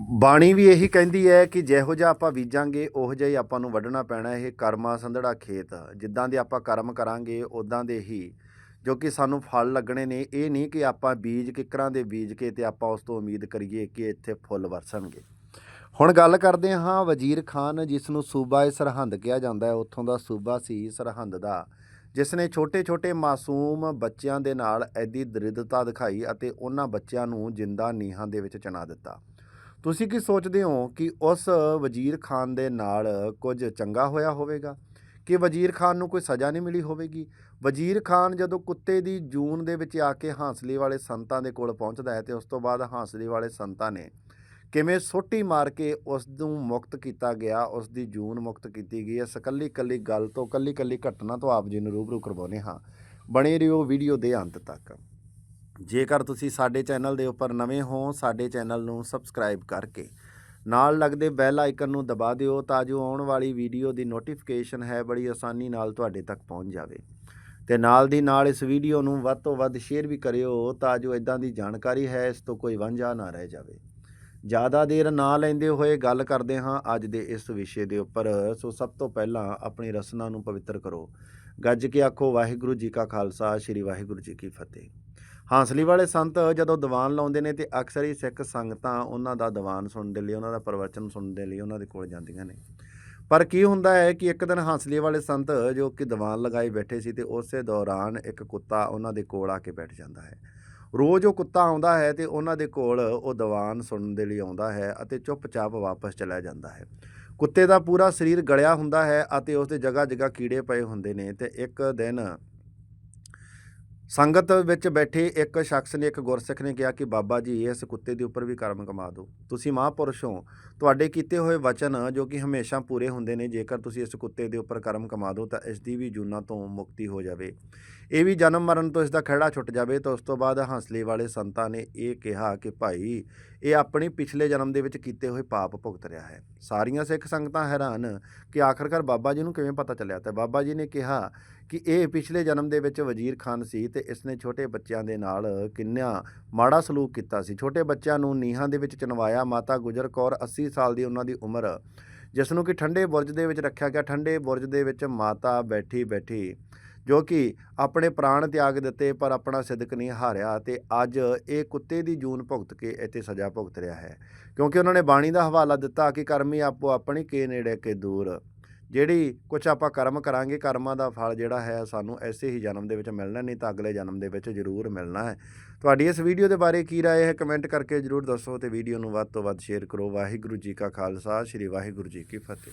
ਬਾਣੀ ਵੀ ਇਹੀ ਕਹਿੰਦੀ ਹੈ ਕਿ ਜਿਹੋ ਜਿਹਾ ਆਪਾਂ ਬੀਜਾਂਗੇ, ਉਹੋ ਜਿਹਾ ਹੀ ਆਪਾਂ ਨੂੰ ਵੱਢਣਾ ਪੈਣਾ ਇਹ ਕਰਮਾ ਸੰਧੜਾ ਖੇਤ। ਜਿੱਦਾਂ ਦੇ ਆਪਾਂ ਕਰਮ ਕਰਾਂਗੇ ਉਦਾਂ ਦੇ ਹੀ। ਜੋ ਕਿ ਸਾਨੂੰ ਫਲ ਲੱਗਣੇ ਨੇ, ਇਹ ਨਹੀਂ ਕਿ ਆਪਾਂ ਬੀਜ ਕਿਕਰਾਂ ਦੇ ਬੀਜ ਕੇ ਤੇ ਆਪਾਂ ਉਸ ਤੋਂ ਉਮੀਦ ਕਰੀਏ ਕਿ ਇੱਥੇ ਫੁੱਲ ਵਰਸਣਗੇ। ਹੁਣ ਗੱਲ ਕਰਦੇ ਹਾਂ ਵਜ਼ੀਰ ਖਾਨ, ਜਿਸ ਨੂੰ ਸੂਬਾ ਏ ਸਰਹੰਦ ਕਿਹਾ ਜਾਂਦਾ ਹੈ। ਉੱਥੋਂ ਦਾ ਸੂਬਾ ਸੀ ਸਰਹੰਦ ਦਾ, ਜਿਸ ਨੇ ਛੋਟੇ-ਛੋਟੇ ਮਾਸੂਮ ਬੱਚਿਆਂ ਦੇ ਨਾਲ ਐਦੀ ਦਰਿਦਤਾ ਦਿਖਾਈ ਅਤੇ ਉਹਨਾਂ ਬੱਚਿਆਂ ਨੂੰ ਜਿੰਦਾ ਨੀਹਾਂ ਦੇ ਵਿੱਚ ਚਣਾ ਦਿੱਤਾ। ਤੁਸੀਂ ਕੀ ਸੋਚਦੇ ਹੋ ਕਿ ਉਸ ਵਜ਼ੀਰ ਖਾਨ ਦੇ ਨਾਲ ਕੁਝ ਚੰਗਾ ਹੋਇਆ ਹੋਵੇਗਾ? ਕਿ ਵਜ਼ੀਰ ਖਾਨ ਨੂੰ ਕੋਈ ਸਜ਼ਾ ਨਹੀਂ ਮਿਲੀ ਹੋਵੇਗੀ? ਵਜ਼ੀਰ ਖਾਨ ਜਦੋਂ ਕੁੱਤੇ ਦੀ ਜੂਨ ਦੇ ਵਿੱਚ ਆ ਕੇ ਹਾਂਸਲੀ ਵਾਲੇ ਸੰਤਾਂ ਦੇ ਕੋਲ ਪਹੁੰਚਦਾ ਹੈ ਤੇ ਉਸ ਤੋਂ ਬਾਅਦ ਹਾਂਸਲੀ ਵਾਲੇ ਸੰਤਾਂ ਨੇ ਕਿਵੇਂ ਸੋਟੀ ਮਾਰ ਕੇ ਉਸ ਨੂੰ ਮੁਕਤ ਕੀਤਾ ਗਿਆ, ਉਸ ਦੀ ਜੂਨ ਮੁਕਤ ਕੀਤੀ ਗਈ, ਇਸ ਇਕੱਲੀ ਇਕੱਲੀ ਗੱਲ ਤੋਂ ਇਕੱਲੀ ਇਕੱਲੀ ਘਟਨਾ ਤੋਂ ਆਪ ਜੀ ਨੂੰ ਰੂਬਰੂ ਕਰਵਾਉਂਦੇ ਹਾਂ। ਬਣੇ ਰਹੋ ਵੀਡੀਓ ਦੇ ਅੰਤ ਤੱਕ। ਜੇਕਰ ਤੁਸੀਂ ਸਾਡੇ ਚੈਨਲ ਦੇ ਉੱਪਰ ਨਵੇਂ ਹੋ, ਸਾਡੇ ਚੈਨਲ ਨੂੰ ਸਬਸਕ੍ਰਾਈਬ ਕਰਕੇ ਨਾਲ ਲੱਗਦੇ ਬੈਲ ਆਈਕਨ ਨੂੰ ਦਬਾ ਦਿਓ ਤਾਂ ਜੋ ਆਉਣ ਵਾਲੀ ਵੀਡੀਓ ਦੀ ਨੋਟੀਫਿਕੇਸ਼ਨ ਹੈ ਬੜੀ ਆਸਾਨੀ ਨਾਲ ਤੁਹਾਡੇ ਤੱਕ ਪਹੁੰਚ ਜਾਵੇ। ਤੇ ਨਾਲ ਦੀ ਨਾਲ ਇਸ ਵੀਡੀਓ ਨੂੰ ਵੱਧ ਤੋਂ ਵੱਧ ਸ਼ੇਅਰ ਵੀ ਕਰਿਓ ਤਾਂ ਜੋ ਇਦਾਂ ਦੀ ਜਾਣਕਾਰੀ ਹੈ, ਇਸ ਤੋਂ ਕੋਈ ਵਾਂਝਾ ਨਾ ਰਹਿ ਜਾਵੇ। ਜ਼ਿਆਦਾ ਦੇਰ ਨਾ ਲੈਂਦੇ ਹੋਏ ਗੱਲ ਕਰਦੇ ਹਾਂ ਅੱਜ ਦੇ ਇਸ ਵਿਸ਼ੇ ਦੇ ਉੱਪਰ। ਸੋ ਸਭ ਤੋਂ ਪਹਿਲਾਂ ਆਪਣੀ ਰਸਨਾ ਨੂੰ ਪਵਿੱਤਰ ਕਰੋ। ਗੱਜ ਕੇ ਆਖੋ, ਵਾਹਿਗੁਰੂ ਜੀ ਕਾ ਖਾਲਸਾ, ਸ੍ਰੀ ਵਾਹਿਗੁਰੂ ਜੀ ਕੀ ਫਤਿਹ। ਹਾਂਸਲੀ ਵਾਲੇ ਸੰਤ ਜਦੋਂ ਦੀਵਾਨ ਲਾਉਂਦੇ ਨੇ ਤੇ ਅਕਸਰ ਹੀ ਸਿੱਖ ਸੰਗਤਾਂ ਉਹਨਾਂ ਦਾ ਦੀਵਾਨ ਸੁਣਨ ਦੇ ਲਈ, ਉਹਨਾਂ ਦਾ ਪ੍ਰਵਚਨ ਸੁਣਨ ਦੇ ਲਈ ਉਹਨਾਂ ਦੇ ਕੋਲ ਜਾਂਦੀਆਂ ਨੇ। ਪਰ ਕੀ ਹੁੰਦਾ ਹੈ ਕਿ ਇੱਕ ਦਿਨ ਹਾਂਸਲੀ ਵਾਲੇ ਸੰਤ ਜੋ ਕਿ ਦੀਵਾਨ ਲਗਾਏ ਬੈਠੇ ਸੀ ਤੇ ਉਸੇ ਦੌਰਾਨ ਇੱਕ ਕੁੱਤਾ ਉਹਨਾਂ ਦੇ ਕੋਲ ਆ ਕੇ ਬੈਠ ਜਾਂਦਾ ਹੈ। ਰੋਜ਼ ਉਹ ਕੁੱਤਾ ਆਉਂਦਾ ਹੈ ਤੇ ਉਹਨਾਂ ਦੇ ਕੋਲ ਉਹ ਦੀਵਾਨ ਸੁਣਨ ਦੇ ਲਈ ਆਉਂਦਾ ਹੈ ਅਤੇ ਚੁੱਪਚਾਪ ਵਾਪਸ ਚਲਾ ਜਾਂਦਾ ਹੈ। ਕੁੱਤੇ ਦਾ ਪੂਰਾ ਸਰੀਰ ਗਲਿਆ ਹੁੰਦਾ ਹੈ ਅਤੇ ਉਸ ਦੇ ਜਗ੍ਹਾ ਜਗ੍ਹਾ ਕੀੜੇ ਪਏ ਹੁੰਦੇ ਨੇ ਤੇ ਇੱਕ ਦਿਨ ਸੰਗਤ ਵਿੱਚ ਬੈਠੇ ਇੱਕ ਸ਼ਖਸ ਨੇ, ਇੱਕ ਗੁਰਸਿੱਖ ਨੇ ਕਿਹਾ ਕਿ ਬਾਬਾ ਜੀ, ਇਸ ਕੁੱਤੇ ਦੇ ਉੱਪਰ ਵੀ ਕਰਮ ਕਮਾ ਦਿਓ। ਤੁਸੀਂ ਮਹਾਂਪੁਰਸ਼ ਹੋ। ਤੁਹਾਡੇ ਕੀਤੇ ਹੋਏ ਵਚਨ ਜੋ ਕਿ ਹਮੇਸ਼ਾ ਪੂਰੇ ਹੁੰਦੇ ਨੇ, ਜੇਕਰ ਤੁਸੀਂ ਇਸ ਕੁੱਤੇ ਦੇ ਉੱਪਰ ਕਰਮ ਕਮਾ ਦਿਓ, ਤਾਂ ਇਸ ਦੀ ਵੀ ਜੂਨਾਂ ਤੋਂ ਮੁਕਤੀ ਹੋ ਜਾਵੇ। ਇਹ ਵੀ ਜਨਮ ਮਰਨ ਤੋਂ ਇਸ ਦਾ ਖਹਿੜਾ ਛੁੱਟ ਜਾਵੇ, ਤਾਂ ਉਸ ਤੋਂ ਬਾਅਦ ਹੰਸਲੇ ਵਾਲੇ ਸੰਤਾਂ ਨੇ ਇਹ ਕਿਹਾ ਕਿ ਭਾਈ, ਇਹ ਆਪਣੀ ਪਿਛਲੇ ਜਨਮ ਦੇ ਵਿੱਚ ਕੀਤੇ ਹੋਏ ਪਾਪ ਭੁਗਤ ਰਿਹਾ ਹੈ। ਸਾਰੀਆਂ ਸਿੱਖ ਸੰਗਤਾਂ ਹੈਰਾਨ ਕਿ ਆਖਰਕਾਰ ਬਾਬਾ ਜੀ ਨੂੰ ਕਿਵੇਂ ਪਤਾ ਚੱਲਿਆ? ਤਾਂ ਬਾਬਾ ਜੀ ਨੇ ਕਿਹਾ ਕਿ ਇਹ ਪਿਛਲੇ ਜਨਮ ਦੇ ਵਿੱਚ ਵਜ਼ੀਰ ਖਾਨ ਸੀ ਤੇ ਇਸਨੇ ਛੋਟੇ ਬੱਚਿਆਂ ਦੇ ਨਾਲ ਕਿੰਨਾ ਮਾੜਾ ਸਲੂਕ ਕੀਤਾ ਸੀ। ਛੋਟੇ ਬੱਚਿਆਂ ਨੂੰ ਨੀਹਾਂ ਦੇ ਵਿੱਚ ਚਨਵਾਇਆ ਮਾਤਾ ਗੁਜਰ ਕੌਰ 80 ਸਾਲ ਦੀ ਉਹਨਾਂ ਦੀ ਉਮਰ ਜਿਸ ਨੂੰ ਕਿ ਠੰਡੇ ਬੁਰਜ ਦੇ ਵਿੱਚ ਰੱਖਿਆ ਗਿਆ। ਠੰਡੇ ਬੁਰਜ ਦੇ ਵਿੱਚ ਮਾਤਾ ਬੈਠੀ ਬੈਠੀ, ਜੋ ਕਿ ਆਪਣੇ ਪ੍ਰਾਣ ਤਿਆਗ ਦਿੱਤੇ ਪਰ ਆਪਣਾ ਸਿਦਕ ਨਹੀਂ ਹਾਰਿਆ ਤੇ ਅੱਜ ਇਹ ਕੁੱਤੇ ਦੀ ਜੂਨ ਭੁਗਤ ਕੇ ਇੱਥੇ ਸਜ਼ਾ ਭੁਗਤ ਰਿਹਾ ਹੈ। ਕਿਉਂਕਿ ਉਹਨਾਂ ਨੇ ਬਾਣੀ ਦਾ ਹਵਾਲਾ ਦਿੱਤਾ ਕਿ ਕਰਮੀ ਆਪੋ ਆਪਣੀ ਕੇ ਨੇੜੇ ਕੇ ਦੂਰ। ਜਿਹੜੀ ਕੁਝ ਆਪਾਂ ਕਰਮ ਕਰਾਂਗੇ, ਕਰਮਾਂ ਦਾ ਫਲ ਜਿਹੜਾ ਹੈ, ਸਾਨੂੰ ਐਸੇ ਹੀ ਜਨਮ ਦੇ ਵਿੱਚ ਮਿਲਣਾ, ਨਹੀਂ ਤਾਂ ਅਗਲੇ ਜਨਮ ਦੇ ਵਿੱਚ ਜ਼ਰੂਰ ਮਿਲਣਾ ਹੈ। ਤੁਹਾਡੀ ਇਸ ਵੀਡੀਓ ਦੇ ਬਾਰੇ ਕੀ ਰਾਏ ਹੈ? ਕਮੈਂਟ ਕਰਕੇ ਜ਼ਰੂਰ ਦੱਸੋ ਤੇ ਵੀਡੀਓ ਨੂੰ ਵੱਧ ਤੋਂ ਵੱਧ ਸ਼ੇਅਰ ਕਰੋ। ਵਾਹਿਗੁਰੂ ਜੀ ਕਾ ਖਾਲਸਾ, ਸ੍ਰੀ ਵਾਹਿਗੁਰੂ ਜੀ ਕੀ ਫਤਿਹ।